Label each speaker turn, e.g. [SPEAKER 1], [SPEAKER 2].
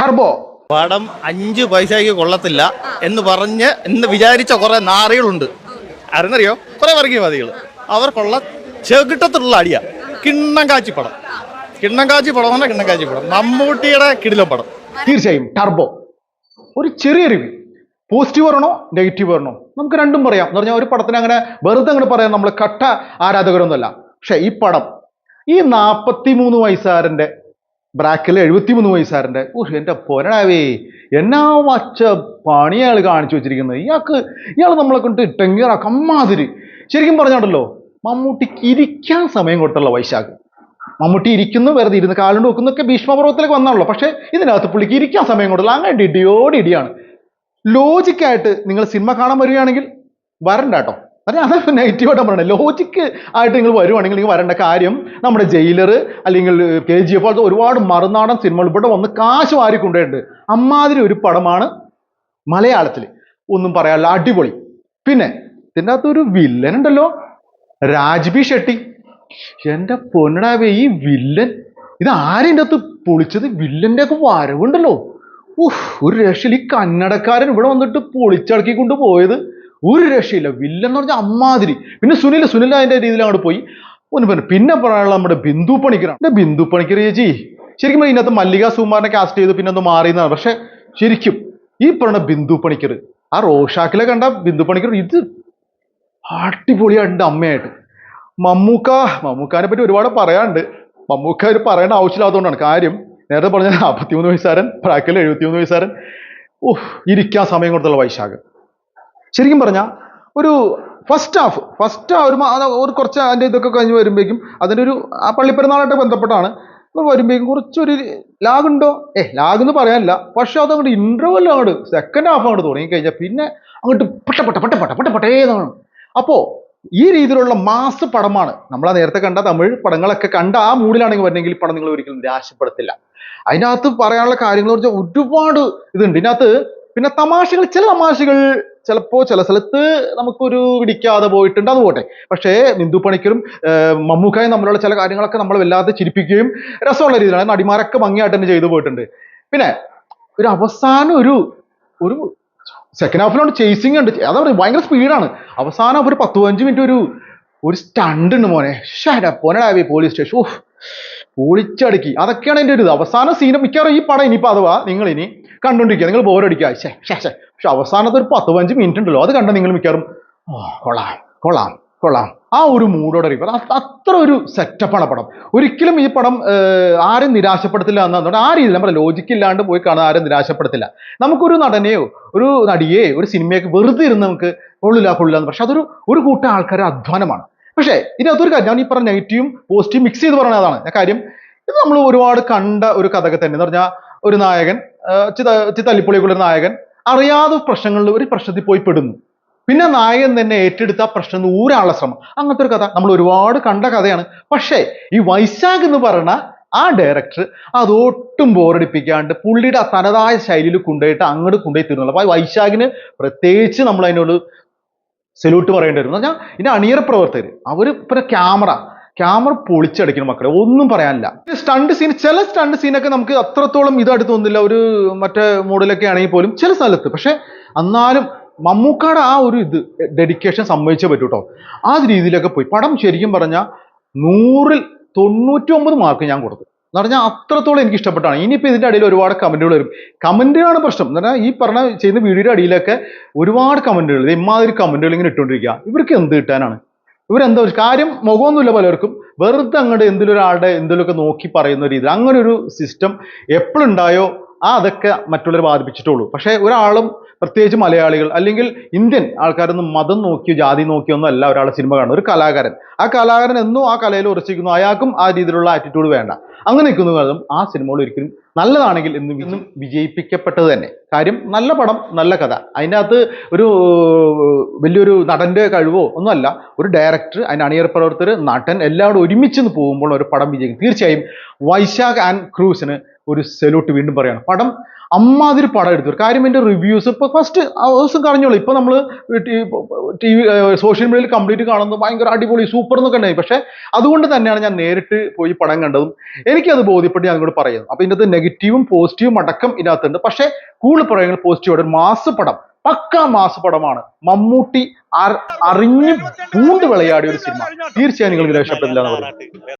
[SPEAKER 1] Turbo
[SPEAKER 2] പടം അഞ്ച് പൈസയ്ക്ക് കൊള്ളത്തില്ല എന്ന് പറഞ്ഞ് എന്ന് വിചാരിച്ച കുറെ നാറികളുണ്ട്. ആരെന്നറിയോ? കുറെ വർഗീയവാദികൾ അവർക്കുള്ള ചെകിട്ടത്തുള്ള അടിയ. കിണ്ണം കാച്ചി പടം. കിണ്ണം കാച്ചി പടം പറഞ്ഞാൽ കിണ്ണം കാച്ചി പടം. മമ്മൂട്ടിയുടെ കിടിലം പടം.
[SPEAKER 1] തീർച്ചയായും ടർബോ ഒരു ചെറിയ റിവ്യൂ പോസിറ്റീവ് വരണോ? നെഗറ്റീവ് വരണോ? നമുക്ക് രണ്ടും പറയാം. എന്ന് പറഞ്ഞാൽ ഒരു പടത്തിന് അങ്ങനെ വെറുതെ അങ്ങനെ പറയാം നമ്മൾ കട്ട ആരാധകരൊന്നുമല്ല. പക്ഷെ ഈ പടം ഈ നാൽപ്പത്തി മൂന്ന് വയസ്സുകാരന്റെ ബ്രാക്കിൽ എഴുപത്തി മൂന്ന് വയസ്സുകാരന്റെ ഓഹ് എന്റെ പൊരടാവേ എന്നാ വച്ച പണിയാൾ കാണിച്ചു വെച്ചിരിക്കുന്നത്. ഇയാൾക്ക് ഇയാൾ നമ്മളെ കൊണ്ട് ടെങ്കിറാക്കും അമ്മാതിരി. ശരിക്കും പറഞ്ഞാണ്ടല്ലോ മമ്മൂട്ടിക്ക് ഇരിക്കാൻ സമയം കൊടുത്തുള്ള വൈശാഖ്. മമ്മൂട്ടി ഇരിക്കുന്നു വെറുതെ ഇരുന്ന് കാലുകൊണ്ട് വെക്കുന്നൊക്കെ ഭീഷ്മപർവത്തിലേക്ക് വന്നാണല്ലോ. പക്ഷേ ഇതിനകത്ത് പുള്ളിക്ക് ഇരിക്കാൻ സമയം കൊടുത്തില്ല. അങ്ങനെ ഇടിയോട് ഇടിയാണ്. ലോജിക്കായിട്ട് നിങ്ങൾ സിനിമ കാണാൻ വരികയാണെങ്കിൽ വരണ്ട കേട്ടോ. അതെ അത് നെഗറ്റീവായിട്ട് പറയുന്നത് ലോജിക്ക് ആയിട്ട് നിങ്ങൾ വരുവാണെങ്കിൽ നിങ്ങൾ വരേണ്ട കാര്യം നമ്മുടെ ജയിലർ അല്ലെങ്കിൽ കെ ജി എഫ് പോലത്തെ ഒരുപാട് മറുനാടൻ സിനിമകൾ ഇവിടെ വന്ന് കാശ് വാരി കൊണ്ടുപോയിട്ടുണ്ട് അമ്മാതിരി ഒരു പടമാണ് മലയാളത്തിൽ. ഒന്നും പറയാനില്ല അടിപൊളി. പിന്നെ ഇതിന്റെ ഒരു വില്ലൻ ഉണ്ടല്ലോ രാജ്ബി ഷെട്ടി. എന്റെ പൊന്നടാവേ ഈ വില്ലൻ ഇത് ആരെന്റെ അകത്ത് പൊളിച്ചത്? വില്ലന്റെ ഒക്കെ വരവുണ്ടല്ലോ. ഒരു രക്ഷയിൽ ഈ കന്നടക്കാരൻ ഇവിടെ വന്നിട്ട് പൊളിച്ചടക്കി കൊണ്ട് പോയത് ഒരു രക്ഷയില്ല. വില്ലൻ എന്ന് പറഞ്ഞാൽ അമ്മാതിരി. പിന്നെ സുനിൽ സുനിൽ അതിന്റെ രീതിയിൽ അങ്ങോട്ട് പോയി ഒന്ന് പിന്നെ പറയാനുള്ള നമ്മുടെ ബിന്ദു പണിക്കറാണ് എന്റെ ബിന്ദു പണിക്കർ ചേച്ചി ശരിക്കും ഇതിനകത്ത് മല്ലിക സുമാറിനെ കാസ്റ്റ് ചെയ്ത് പിന്നെ ഒന്ന് മാറിയെന്നാണ്. പക്ഷെ ശരിക്കും ഈ പറഞ്ഞ ബിന്ദു പണിക്കർ ആ റോഷാക്കിലെ കണ്ട ബിന്ദു പണിക്കർ ഇത് അടിപൊളിയായിട്ടുണ്ട് അമ്മയായിട്ട്. മമ്മൂക്ക മമ്മൂക്കാനെ പറ്റി ഒരുപാട് പറയാനുണ്ട്. മമ്മൂക്ക ഒരു പറയേണ്ട ആവശ്യമില്ലാത്തതുകൊണ്ടാണ്. കാര്യം നേരത്തെ പറഞ്ഞ നാൽപ്പത്തിമൂന്ന് വയസ്സുകാരൻ പ്രാക്കിൽ എഴുപത്തിമൂന്ന് വയസ്സുകാരൻ ഓഹ് ഇരിക്കാൻ സമയം കൊടുത്തുള്ള വൈശാഖ്. ശരിക്കും പറഞ്ഞാൽ ഒരു ഫസ്റ്റ് ഹാഫ് ഫസ്റ്റ് ആ ഒരു ഒരു കുറച്ച് അതിന്റെ ഇതൊക്കെ കഴിഞ്ഞ് വരുമ്പോഴേക്കും അതിന്റെ ഒരു ആ പള്ളിപ്പെരുന്നാളായിട്ട് ബന്ധപ്പെട്ടാണ്. വരുമ്പോഴേക്കും കുറച്ചൊരു ലാഗ് ഉണ്ടോ ഏ ലാഗ് എന്ന് പറയാനില്ല. പക്ഷെ അത് അങ്ങോട്ട് അങ്ങോട്ട് സെക്കൻഡ് ഹാഫ് അങ്ങോട്ട് തുടങ്ങി കഴിഞ്ഞാൽ പിന്നെ അങ്ങോട്ട് പട്ട പട്ട പട്ട പട്ട പട്ട പട്ടേന്നാണ് അപ്പോൾ ഈ രീതിയിലുള്ള മാസ് പടമാണ് നമ്മൾ ആ നേരത്തെ കണ്ട തമിഴ് പടങ്ങളൊക്കെ കണ്ട ആ മൂഡിലാണെങ്കിൽ വരണമെങ്കിൽ പടം നിങ്ങൾ ഒരിക്കലും നിരാശപ്പെടുത്തില്ല. അതിനകത്ത് പറയാനുള്ള കാര്യങ്ങൾ വെച്ചാൽ ഒരുപാട് ഇതുണ്ട്. ഇതിനകത്ത് പിന്നെ തമാശകൾ ചില തമാശകൾ ചിലപ്പോൾ ചില സ്ഥലത്ത് നമുക്കൊരു പിടിക്കാതെ പോയിട്ടുണ്ട് അത് പോട്ടെ. പക്ഷേ ബിന്ദു പണിക്കരും മമ്മൂക്കായും തമ്മിലുള്ള ചില കാര്യങ്ങളൊക്കെ നമ്മൾ വല്ലാതെ ചിരിപ്പിക്കുകയും രസമുള്ള രീതിയിലാണ്. നടിമാരൊക്കെ ഭംഗിയായിട്ട് തന്നെ ചെയ്തു പോയിട്ടുണ്ട്. പിന്നെ ഒരു അവസാനം ഒരു ഒരു സെക്കൻഡ് ഹാഫിലോട്ട് ചേസിങ് ഉണ്ട്. അതാ പറയുക ഭയങ്കര സ്പീഡാണ് അവസാനം ഒരു പത്ത് പതിനഞ്ച് മിനിറ്റ് ഒരു ഒരു സ്റ്റണ്ട് ഉണ്ട് മോനെ. ഷാ പോനടാവി പോലീസ് സ്റ്റേഷൻ ഓഹ് പൊളിച്ചടുക്കി. അതൊക്കെയാണ് എന്റെ ഒരു ഇത്. അവസാന സീൻ മിക്കവാറും ഈ പടം ഇനിയിപ്പോൾ അഥവാ നിങ്ങൾ ഇനി കണ്ടുകൊണ്ടിരിക്കുക നിങ്ങൾ ബോറടിക്കുക ശേ ശേ ശേ പക്ഷെ അവസാനത്തെ ഒരു പത്ത് പതിനഞ്ച് മിനിറ്റ് ഉണ്ടല്ലോ. അത് കണ്ട നിങ്ങൾ മിക്കവാറും ഓ കൊള്ളാം കൊള്ളാം കൊള്ളാം. ആ ഒരു മൂഡോടെ റിവർ അത്ര ഒരു സെറ്റപ്പാണ് പടം. ഒരിക്കലും ഈ പടം ആരും നിരാശപ്പെടുത്തില്ല എന്നുകൊണ്ട് ആ രീതിയിൽ നമ്മുടെ ലോജിക്ക് ഇല്ലാണ്ട് പോയി കാണാൻ ആരും നിരാശപ്പെടുത്തില്ല. നമുക്കൊരു നടനെയോ ഒരു നടിയെ ഒരു സിനിമയൊക്കെ വെറുതെ ഇരുന്ന് നമുക്ക് കൊള്ളില്ല കൊള്ളില്ല പക്ഷെ അതൊരു ഒരു കൂട്ടം ആൾക്കാരുടെ അധ്വാനമാണ്. പക്ഷേ ഇതിനകത്തൊരു കാര്യം ഞാൻ ഈ പറഞ്ഞ നെഗറ്റീവും പോസിറ്റീവും മിക്സ് ചെയ്ത് പറഞ്ഞതാണ് കാര്യം ഇത് നമ്മൾ ഒരുപാട് കണ്ട ഒരു കഥയൊക്കെ തന്നെ. എന്ന് പറഞ്ഞാൽ ഒരു നായകൻ ആഹ് ചിത ചിത്തല്ലിപ്പൊളിക്കുള്ള ഒരു നായകൻ അറിയാതെ പ്രശ്നങ്ങളിൽ ഒരു പ്രശ്നത്തിൽ പോയി പെടുന്നു. പിന്നെ നായകൻ തന്നെ ഏറ്റെടുത്ത പ്രശ്നം ഊരാനുള്ള ശ്രമം. അങ്ങനത്തെ ഒരു കഥ നമ്മൾ ഒരുപാട് കണ്ട കഥയാണ്. പക്ഷേ ഈ വൈശാഖ് എന്ന് പറയുന്ന ആ ഡയറക്ടർ അതൊട്ടും ബോറടിപ്പിക്കാണ്ട് പുള്ളിയുടെ തനതായ ശൈലിയിൽ കൊണ്ടുപോയിട്ട് അങ്ങോട്ട് കൊണ്ടുപോയി തീർന്നുള്ളൂ അപ്പോൾ വൈശാഖിന് പ്രത്യേകിച്ച് നമ്മൾ അതിനോട് സല്യൂട്ട് പറയേണ്ടി വരും എന്ന് പറഞ്ഞാൽ അണിയറ പ്രവർത്തകർ അവർ പിന്നെ ക്യാമറ ക്യാമറ പൊളിച്ചടിക്കണം മക്കളെ. ഒന്നും പറയാനില്ല. സ്റ്റണ്ട് സീൻ ചില സ്റ്റണ്ട് സീനൊക്കെ നമുക്ക് അത്രത്തോളം ഇതായിട്ട് തോന്നുന്നില്ല ഒരു മറ്റേ മോഡലൊക്കെ ആണെങ്കിൽ പോലും ചില സ്ഥലത്ത്. പക്ഷെ എന്നാലും മമ്മൂക്കാട് ആ ഒരു ഇത് ഡെഡിക്കേഷൻ സമ്മതിച്ചേ പറ്റൂ കേട്ടോ ആ രീതിയിലൊക്കെ പോയി. പടം ശരിക്കും പറഞ്ഞാൽ നൂറിൽ തൊണ്ണൂറ്റി ഒമ്പത് മാർക്ക് ഞാൻ കൊടുത്തു. എന്ന് പറഞ്ഞാൽ അത്രത്തോളം എനിക്ക് ഇഷ്ടപ്പെട്ടാണ്. ഇനിയിപ്പോൾ ഇതിന്റെ അടിയിൽ ഒരുപാട് കമന്റുകൾ വരും. കമന്റുകളാണ് പ്രശ്നം. എന്ന് പറഞ്ഞാൽ ഈ പറഞ്ഞ ചെയ്യുന്ന വീഡിയോയുടെ അടിയിലൊക്കെ ഒരുപാട് കമന്റുകൾ ഇത് ഇമാതിരി കമന്റുകൾ ഇങ്ങനെ ഇട്ടുകൊണ്ടിരിക്കുക ഇവർക്ക് എന്ത് കിട്ടാനാണ്? ഇവരെന്താ ഒരു കാര്യം മുഖമൊന്നുമില്ല പലർക്കും. വെറുതെ അങ്ങോട്ട് എന്തെങ്കിലും ഒരാളുടെ എന്തെങ്കിലുമൊക്കെ നോക്കി പറയുന്ന രീതി അങ്ങനെ ഒരു സിസ്റ്റം എപ്പോഴുണ്ടായോ ആ അതൊക്കെ മറ്റുള്ളവരെ ബാധിപ്പിച്ചിട്ടുള്ളൂ. പക്ഷേ ഒരാളും പ്രത്യേകിച്ച് മലയാളികൾ അല്ലെങ്കിൽ ഇന്ത്യൻ ആൾക്കാരൊന്നും മതം നോക്കിയോ ജാതി നോക്കിയോ ഒന്നും അല്ല ഒരാളെ സിനിമ കാണുന്നത്. ഒരു കലാകാരൻ. ആ കലാകാരൻ എന്നും ആ കലയിൽ ഉറച്ചിരിക്കുന്നു. അയാൾക്കും ആ രീതിയിലുള്ള ആറ്റിറ്റ്യൂഡ് വേണ്ട. അങ്ങനെ നിൽക്കുന്ന കാലം ആ സിനിമകൾ ഒരിക്കലും നല്ലതാണെങ്കിൽ എന്നും ഇന്നും വിജയിപ്പിക്കപ്പെട്ടത് തന്നെ. കാര്യം നല്ല പടം നല്ല കഥ. അതിന്റെ അകത്ത് ഒരു വലിയൊരു നടന്റെ കഴിവോ ഒന്നുമല്ല. ഒരു ഡയറക്ടർ അതിന്റെ അണിയർ പ്രവർത്തകർ നടൻ എല്ലാവരും ഒരുമിച്ച് പോകുമ്പോൾ ഒരു പടം വിജയിക്കും. തീർച്ചയായും വൈശാഖ് ആൻഡ് ക്രൂസിന് ഒരു സെലൂട്ട് വീണ്ടും പറയാണ്. പടം അമ്മാതിരി പടം എടുത്തു. കാര്യം എന്റെ റിവ്യൂസ് ഇപ്പൊ ഫസ്റ്റ് ദിവസം കറിഞ്ഞോളൂ ഇപ്പൊ നമ്മൾ ടി വി സോഷ്യൽ മീഡിയയിൽ കംപ്ലീറ്റ് കാണുന്നത് ഭയങ്കര അടിപൊളി സൂപ്പർ എന്നൊക്കെ ഉണ്ടായി. പക്ഷെ അതുകൊണ്ട് തന്നെയാണ് ഞാൻ നേരിട്ട് പോയി പടം കണ്ടതും. എനിക്കത് ബോധ്യപ്പെട്ട് ഞാൻ കൂടെ പറയുന്നത് അപ്പൊ ഇതിനകത്ത് നെഗറ്റീവും പോസിറ്റീവും അടക്കം ഇതിനകത്തുണ്ട്. പക്ഷേ കൂടുതൽ പറയുന്നത് പോസിറ്റീവ് ഒരു മാസ് പടം പക്ക മാസ് പടമാണ്. മമ്മൂട്ടി അറിഞ്ഞ് പൂണ്ട് വിളയാടിയ ഒരു സിനിമ. തീർച്ചയായും നിങ്ങൾക്ക് രക്ഷപ്പെടില്ല എന്ന്